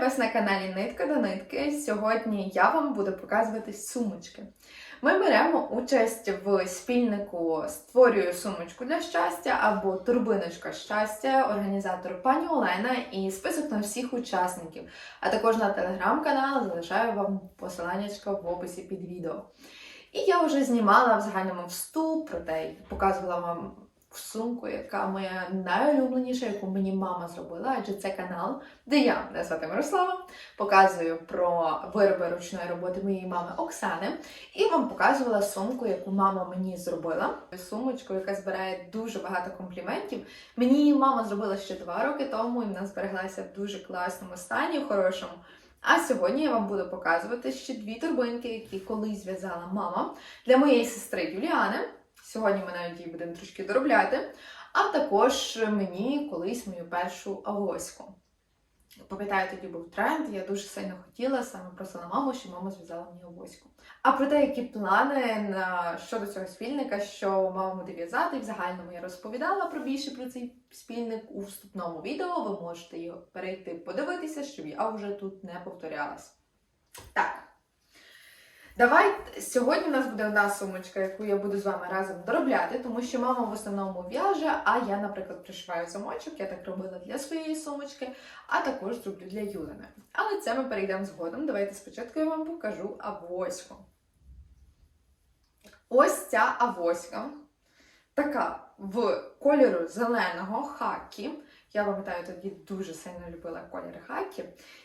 вас на каналі Нитка до нитки. Сьогодні я вам буду показувати сумочки. Ми беремо участь в спільнику Створюю сумочку для щастя або Турбиночка щастя, організатор пані Олена і список на всіх учасників, а також на телеграм-канал залишаю вам посилання в описі під відео. І я вже знімала в загальному вступ, проте показувала вам сумку, яка моя найулюбленіша, яку мені мама зробила, адже це канал, де я, мене звати Мирослава, показую про вироби ручної роботи моєї мами Оксани. І вам показувала сумку, яку мама мені зробила. Сумочку, яка збирає дуже багато компліментів. Мені її мама зробила ще два роки тому, і вона збереглася в дуже класному стані, в хорошому. А сьогодні я вам буду показувати ще дві турбинки, які колись зв'язала мама для моєї сестри Юліани. Сьогодні ми навіть її будемо трошки доробляти. А також мені колись мою першу авоську. Пам'ятаю, тоді був тренд, я дуже сильно хотіла, саме просила маму, щоб мама зв'язала мені авоську. А про те, які плани на щодо цього спільника, що мама буде в'язати, і в загальному я розповідала про більше про цей спільник у вступному відео. Ви можете його перейти подивитися, щоб я вже тут не повторялась. Так. Давай сьогодні у нас буде одна сумочка, яку я буду з вами разом доробляти, тому що мама в основному в'яже, а я, наприклад, пришиваю замочок, я так робила для своєї сумочки, а також зроблю для Юлини. Але це ми перейдемо згодом. Давайте спочатку я вам покажу авоську. Ось ця авоська, така в кольору зеленого хакі. Я пам'ятаю, тоді дуже сильно любила колір хакі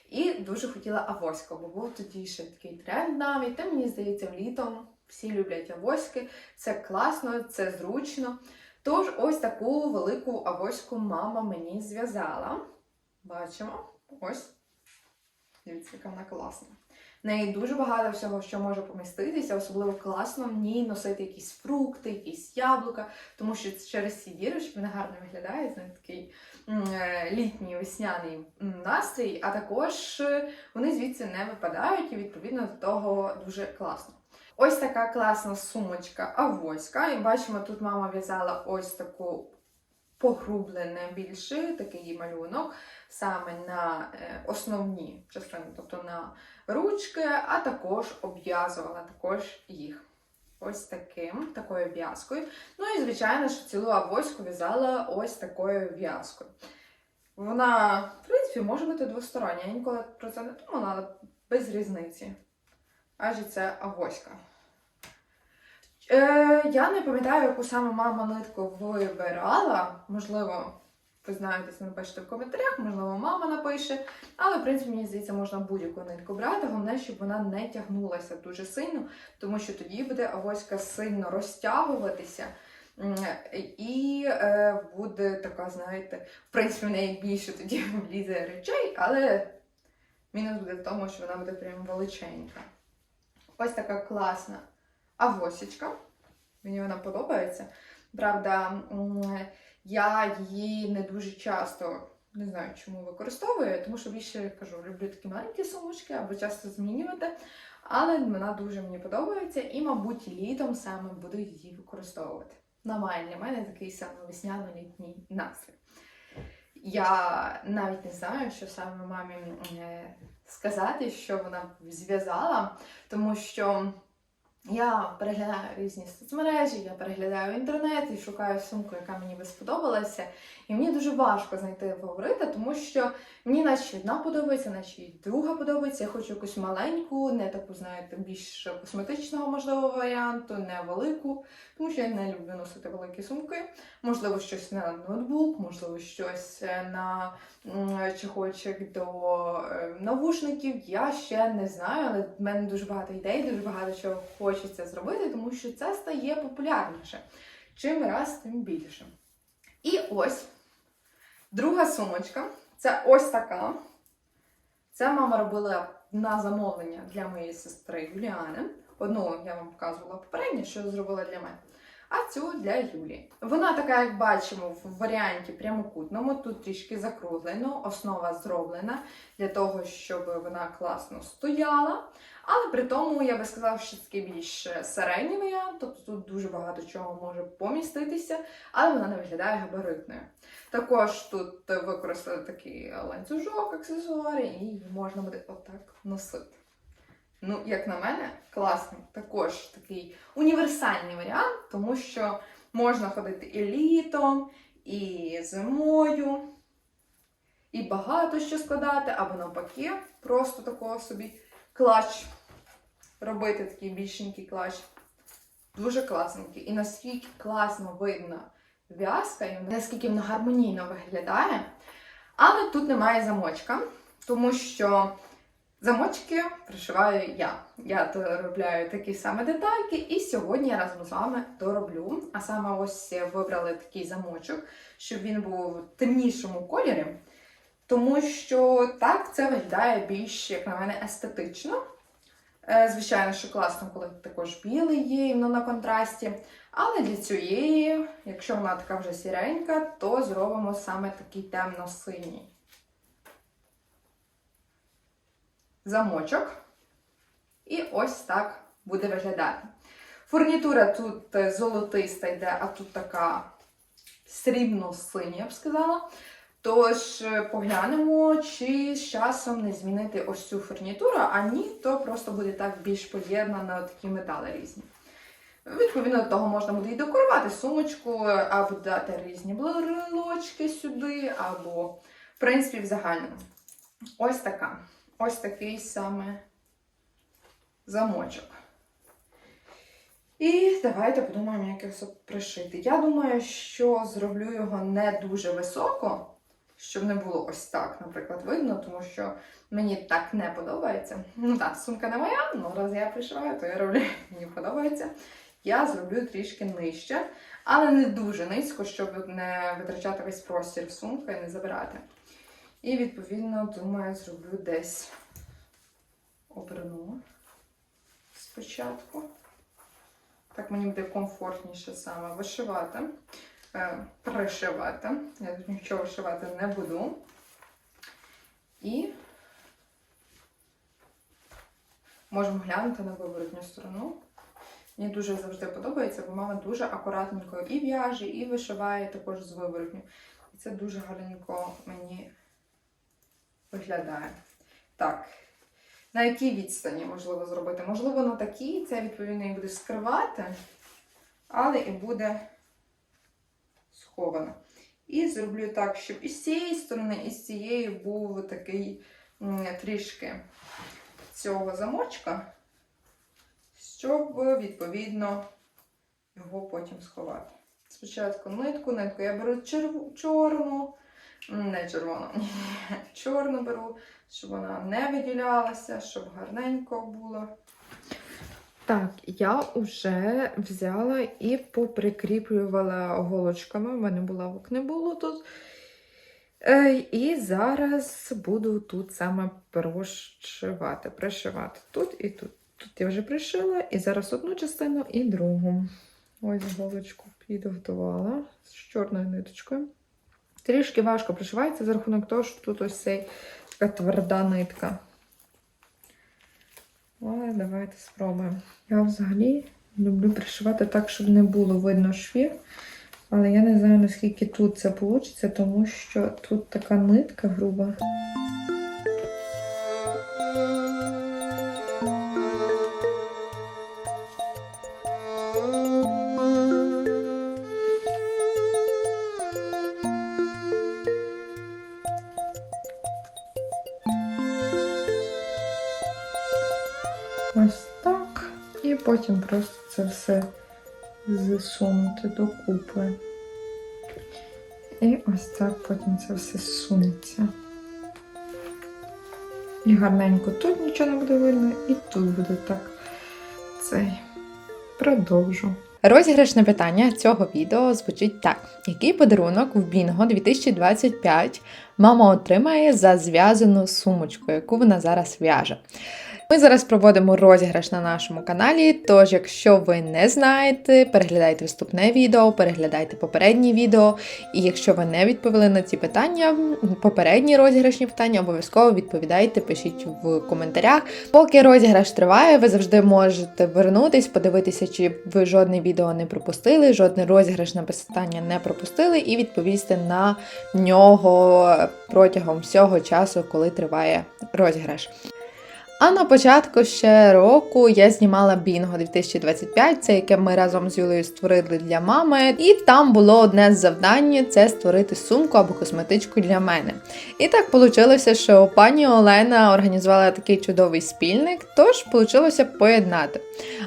і дуже хотіла авоську, бо був тоді ще такий тренд навіть. Та мені здається, літом всі люблять авоськи. Це класно, це зручно. Тож, ось таку велику авоську мама мені зв'язала. Бачимо, ось. Дивіться, яка вона класна. Неї дуже багато всього, що може поміститися, особливо класно в ній носити якісь фрукти, якісь яблука, тому що через ці дірочки вона гарно виглядає, з такий е, літній весняний настрій, а також е, вони звідси не випадають і відповідно до того дуже класно. Ось така класна сумочка авоська. І бачимо, тут мама в'язала ось таку погрублене більше, такий малюнок саме на е, основні частини, тобто на ручки, а також обв'язувала також їх. Ось таким, такою в'язкою. Ну і, звичайно, що цілу авоську в'язала ось такою в'язкою. Вона, в принципі, може бути двостороння. Я ніколи про це не думала, але без різниці. Адже це авоська. Е, Я не пам'ятаю, яку саме мама нитку вибирала. Можливо, ви знаєте, напишете в коментарях, можливо, мама напише. Але, в принципі, мені здається, можна будь-яку нитку брати. Головне, щоб вона не тягнулася дуже сильно, тому що тоді буде авоська сильно розтягуватися. І е, буде така, знаєте, в принципі, в неї більше тоді влізе речей, але мінус буде в тому, що вона буде прям величенька. Ось така класна авосічка. Мені вона подобається. Правда, я її не дуже часто не знаю, чому використовую, тому що більше кажу, люблю такі маленькі сумочки або часто змінювати. Але вона дуже мені подобається і, мабуть, літом саме буду її використовувати. Нормально, для мене такий саме весняно-літній настрій. Я навіть не знаю, що саме мамі сказати, що вона зв'язала, тому що. Я переглядаю різні соцмережі, я переглядаю інтернет і шукаю сумку, яка мені би сподобалася. І мені дуже важко знайти фаворита, тому що мені наче одна подобається, наче і друга подобається. Я хочу якусь маленьку, не таку, знаєте, більш косметичного можливо варіанту, не велику, тому що я не люблю носити великі сумки. Можливо, щось на ноутбук, можливо, щось на чехольчик до е, навушників. Я ще не знаю, але в мене дуже багато ідей, дуже багато чого хочеться зробити, тому що це стає популярніше. Чим раз, тим більше. І ось друга сумочка це ось така. Це мама робила на замовлення для моєї сестри Юліани. Одну я вам показувала попередньо, що зробила для мене. А цю для Юлі. Вона така, як бачимо, в варіанті прямокутному, тут трішки закруглено, основа зроблена для того, щоб вона класно стояла. Але при тому я би сказала, що це більш середній варіант, тобто тут дуже багато чого може поміститися, але вона не виглядає габаритною. Також тут використали такий ланцюжок, аксесуари, і її можна буде отак носити. Ну, як на мене, класний. Також такий універсальний варіант, тому що можна ходити і літом, і зимою, і багато що складати, або навпаки, просто такого собі клач. Робити такий більшенький клач. Дуже класненький. І наскільки класно видно в'язка, і наскільки вона гармонійно виглядає. Але тут немає замочка, тому що замочки пришиваю я. Я доробляю такі саме детальки, і сьогодні я разом з вами дороблю. А саме ось вибрали такий замочок, щоб він був в темнішому кольорі. Тому що так це виглядає більш, як на мене, естетично. Е, Звичайно, що класно, коли також білий є, воно на контрасті. Але для цієї, якщо вона така вже сіренька, то зробимо саме такий темно-синій замочок. І ось так буде виглядати. Фурнітура тут е, золотиста йде, а тут така срібно-синя, я б сказала. Тож е, поглянемо, чи з часом не змінити ось цю фурнітуру, а ні, то просто буде так більш поєднано такі метали різні. Відповідно до того можна буде і декорувати сумочку, або дати різні брелочки сюди, або, в принципі, в загальному. Ось така. Ось такий саме замочок. І давайте подумаємо, як його пришити. Я думаю, що зроблю його не дуже високо, щоб не було ось так, наприклад, видно, тому що мені так не подобається. Ну так, сумка не моя, але раз я пришиваю, то я роблю, мені подобається. Я зроблю трішки нижче, але не дуже низько, щоб не витрачати весь простір в сумку і не забирати. І, відповідно, думаю, зроблю десь оберну спочатку. Так мені буде комфортніше саме вишивати, е, пришивати. Я тут нічого вишивати не буду. І можемо глянути на виворотню сторону. Мені дуже завжди подобається, бо мама дуже акуратненько і в'яже, і вишиває також з виворотню. І це дуже гарненько мені виглядає. Так. На якій відстані можливо зробити? Можливо, на такій, це відповідно і буде скривати, але і буде сховано. І зроблю так, щоб і з цієї сторони, і з цієї був такий трішки цього замочка, щоб відповідно його потім сховати. Спочатку нитку, нитку я беру черв... чорну, не червону, чорну беру, щоб вона не виділялася, щоб гарненько було. Так, я вже взяла і поприкріплювала голочками. У мене булавок не було тут. Е, І зараз буду тут саме прошивати, пришивати тут і тут. Тут я вже пришила, і зараз одну частину і другу. Ось голочку підготувала з чорною ниточкою. Трішки важко пришивається за рахунок того, що тут ось цей така тверда нитка. Але давайте спробуємо. Я взагалі люблю пришивати так, щоб не було видно швів. Але я не знаю, наскільки тут це вийде, тому що тут така нитка груба. І потім просто це все засунути докупи. І ось так потім це все сунеться. І гарненько тут нічого не буде видно, і тут буде так. Цей. Продовжу. Розіграшне питання цього відео звучить так: який подарунок в Бінго 2025 мама отримає за зв'язану сумочку, яку вона зараз в'яже. Ми зараз проводимо розіграш на нашому каналі. Тож, якщо ви не знаєте, переглядайте вступне відео, переглядайте попередні відео. І якщо ви не відповіли на ці питання, попередні розіграшні питання, обов'язково відповідайте, пишіть в коментарях. Поки розіграш триває, ви завжди можете вернутись, подивитися, чи ви жодне відео не пропустили, жодне розіграшне питання не пропустили, і відповісти на нього протягом всього часу, коли триває розіграш. А на початку ще року я знімала Бінго 2025, це яке ми разом з Юлею створили для мами. І там було одне з завдань це створити сумку або косметичку для мене. І так вийшло, що пані Олена організувала такий чудовий спільник, тож вийшло поєднати.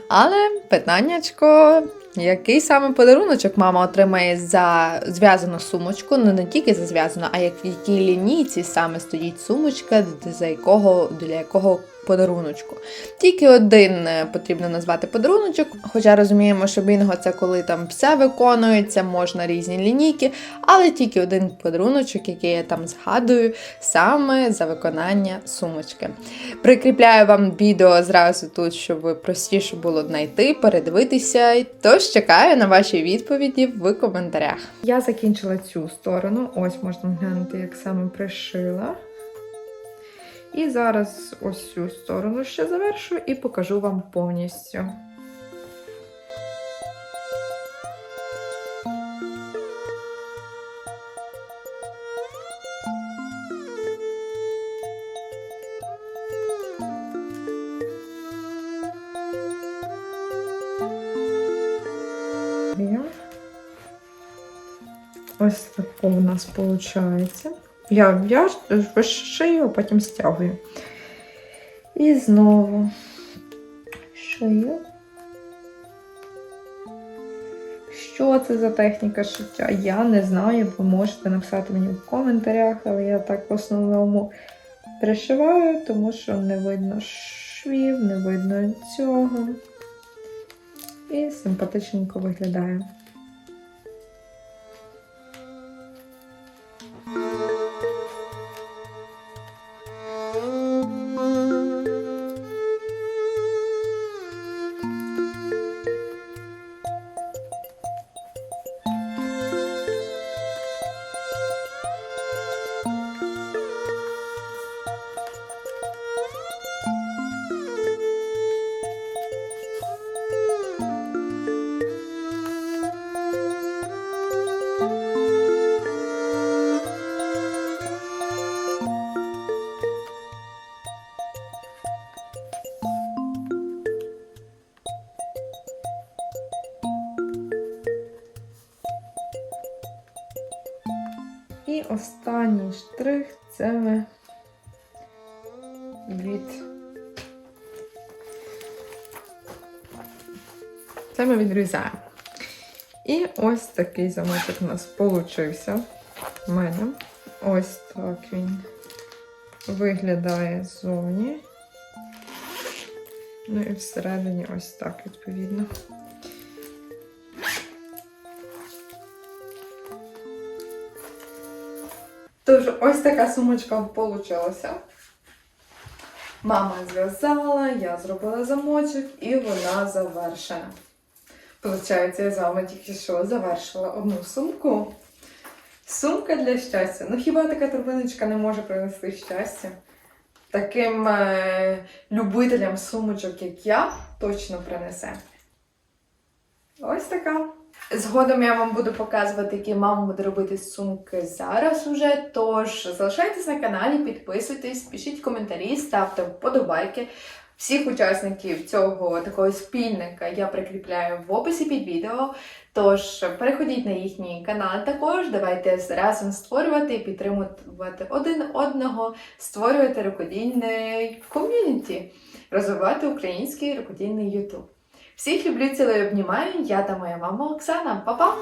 Але питаннячко. Який саме подаруночок мама отримає за зв'язану сумочку? Ну не тільки за зв'язану, а як в якій лінійці саме стоїть сумочка, за якого для якого подаруночку. Тільки один е, потрібно назвати подаруночок, хоча розуміємо, що бінго це коли там все виконується, можна різні лінійки, але тільки один подаруночок, який я там згадую, саме за виконання сумочки. Прикріпляю вам відео зразу тут, щоб простіше було знайти, передивитися. Тож чекаю на ваші відповіді в коментарях. Я закінчила цю сторону. Ось можна глянути, як саме пришила. І зараз ось цю сторону ще завершу і покажу вам повністю. Ось тако у нас виходить. Я в'яжу, шию, а потім стягую. І знову шию. Що це за техніка шиття? Я не знаю, ви можете написати мені в коментарях, але я так в основному пришиваю, тому що не видно швів, не видно цього. І симпатичненько виглядає. І останній штрих це ми від. Це ми відрізаємо. І ось такий замочок у нас получився. У мене. Ось так він виглядає ззовні. Ну і всередині ось так, відповідно. Тож, ось така сумочка вийшла. Мама зв'язала, я зробила замочок і вона завершена. Получається, я з вами тільки що завершила одну сумку. Сумка для щастя. Ну хіба така торбиночка не може принести щастя? Таким е- любителям сумочок, як я, точно принесе. Ось така. Згодом я вам буду показувати, які мама буде робити сумки зараз уже. Тож залишайтесь на каналі, підписуйтесь, пишіть коментарі, ставте вподобайки. Всіх учасників цього такого спільника я прикріпляю в описі під відео. Тож переходіть на їхній канал також. Давайте разом створювати і підтримувати один одного, створювати рукодільне ком'юніті, розвивати український рукодільний Ютуб. Всіх люблю, цілую, обнімаю. Я та моя мама Оксана. Па-па!